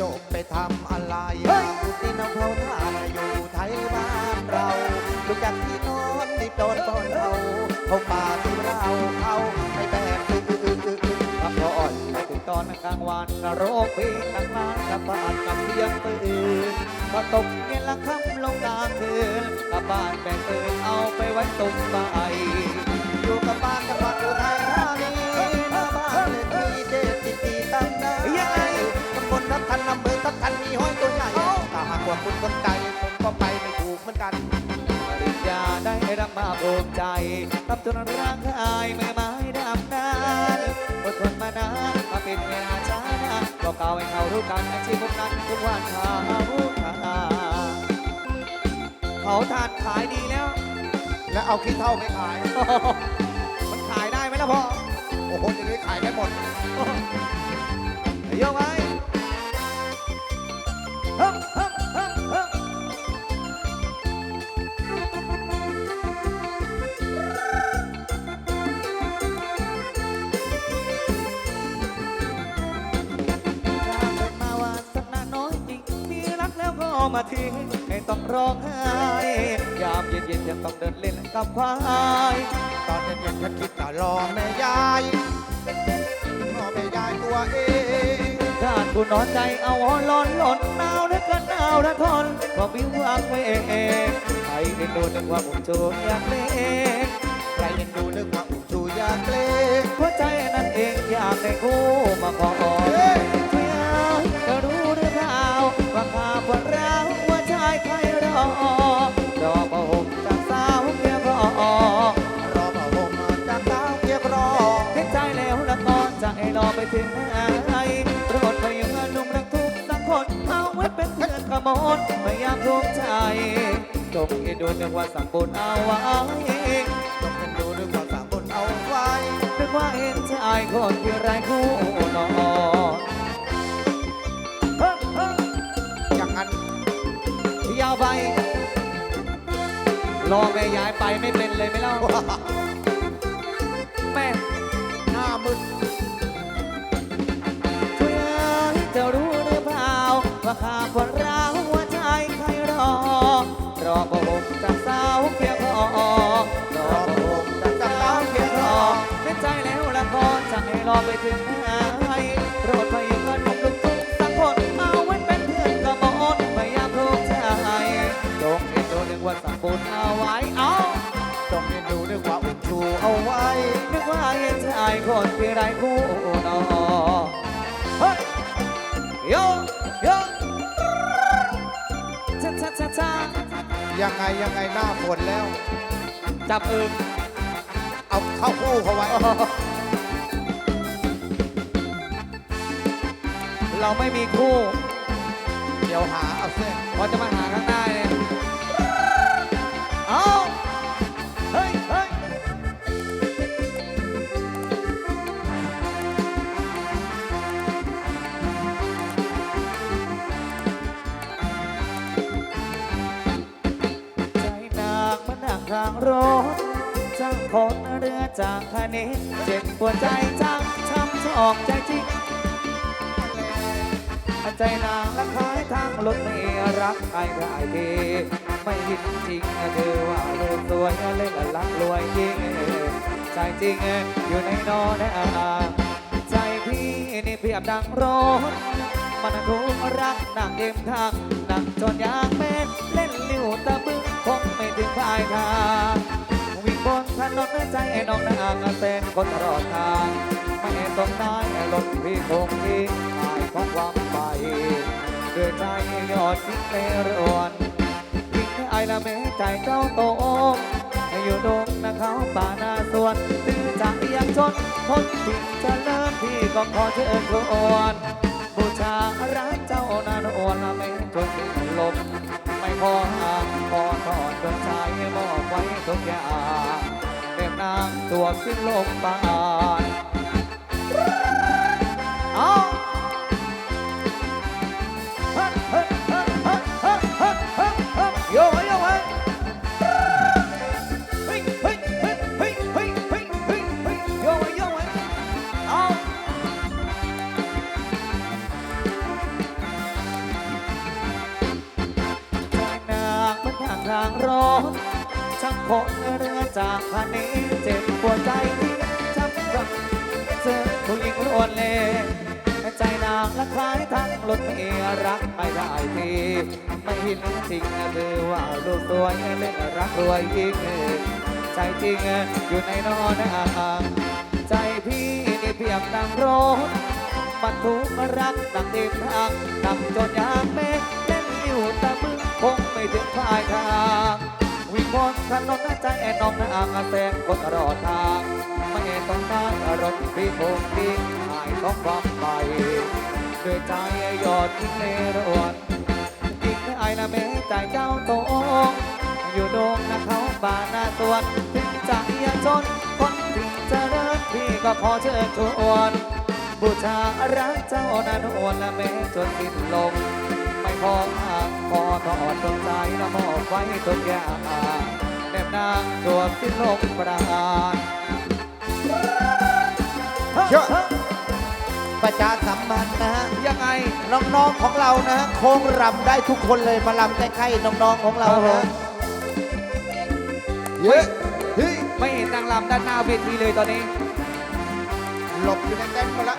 จบไปทำอะไรที่น้ำเผาท่าอยู่ไทยบ้านเราลูกจากที่นอนที่โดนบอนเราเขาป่าที่เราเขาไม่แบบอื้ออื้อพออ่อนถึงตอนกลางวันนรกปีกลางลานกับบ้านกับเสียงปืนพอตกเย็นละค่ำลงกลางคืนกับบ้านแบ่งปืนเอาไปไว้ตรงใบอยู่กับบ้าน คุณสนใจผมก็ไปไม่ถูกเหมือนกันปริญญาได้รับมาภูมิใจทำจนร่างกายมือไม้ดำนานอดทนมานานมาเป็นเวลาช้านาก็เก่าให้เขารู้กันอาชีพพวกนั้นทุกวันหาผู้ขาเขาทานขายดีแล้ว แล้วเอาขี้เท่าไม่ขาย มันขายได้ไหมล่ะพ่อโอ้โหจะได้ขายได้หมดโยกไว้ มาทิ้งให้ต้องร้องไห้ ยามเย็นๆยังต้องเดินเล่นกับควาย ตอนเย็นๆฉันคิดจะรอแม่ยายรอแม่ยายตัวเองด้านกูนอนใจเอาวอนร้อนหล่นหนาวนึกกันหนาวนะทนก็วิววางไว้เองใครเอ็นดูนึกว่าอุ่นโจรอยากเล่น มดไม่อยากทุกข์ใจจงเอ็นดูนึกว่าสั่งบุญเอาไว้ต้องเป็นดูนึกว่าสามคนเอาไว้นึกว่าเห็นชายคนที่ไรคู่นอนอย่างนั้นยาวไปรอแม่ย้ายไปไม่เป็นเลยไม่เล่าแม่หน้ามึนช่วยจะรู้หรือเปล่าว่าข้าคน คนที่ไรคู่นอเฮ้ยโยโยชาชาชาชายังไงยังไงหน้าฝนแล้ว จับอึงเอาเข้าคู่เขาไว้ เราไม่มีคู่ เดี๋ยวหาเอาเส้นพอจะมาหาข้างหน้าเนี่ย รถจ้างคนเรือจากคเนเจ็บปวดใจจังช้ำชอกใจจริงใจนางละคายทางรถไม่รักใครใครทีไม่ยินจริงเธอว่าเลือสวยเล่นลักรวยจริงใจจริงอยู่ในนอนใจพี่นี่เพียบดังรถมันทุกรักนางเอ็มทางนางจนยางเม็ดเล่นลิ้วตะบึงคงไม่ถึงปลายทาง วิ่งบนถนนใจน้องนางเต้นคนตลอดทางไม่ต้องได้รถพี่คงที่หายของความไปด้วยใจยอดทิ้งเตรวนทิ้งไอ้ละแม่ใจเจ้าโตให้อยู่ดงนะเขาป่านาสวนตื้อจากยังจนคนทิ้งจะเลิกพี่ก็ขอเชิญชวนบูชารักเจ้านาโน ขึ้นลมปานเอาโยไว้โยไว้ทางร้อนช่างพบเรือจากพันนี้เจ็บปวด รถเมียรักไม่ได้ทีไม่เห็นจริงคือว่าลูกสวยเล่นรักรวยยิ่งใจจริงอยู่ในนอนอ่างใจพี่นี่เพียบดังรถบรรทุกรักดังเดินทางนำจนยางเมฆเล่นอยู่ตะมึงคงไม่ถึงปลายทางวิ่งบนถนนใจแอนน้องนางแสงคนรอทางไม่ต้องการรถพี่คงดีหายต้องความไป ด้วยใจยอดทิ้งในรวนทิ้งไอ้ละเมใจเจ้าโตงอยู่โดงนะเขาบานนาสวนถึงใจจนคนที่เจะเริญพี่ก็ขอเชิญชวนบูชารักเจ้านานวลและแม้จนสิ้นลมไม่พอหากพอทอดดวงใจละมอบไว้ทุกอย่างแนบนางตัวสิ้นลมปราณเยอะ ประชาสัมพันธ์นะฮะ ยังไง น้องๆของเรานะฮะโค้งรำได้ทุกคนเลยมารำใกล้ๆน้องๆของเราครับผนะมเฮ้ยเฮ้ยไม่เห็นนางรำด้านหน้าเวทีเลยตอนนี้ หลบอยู่ในเต็นท์หมาละ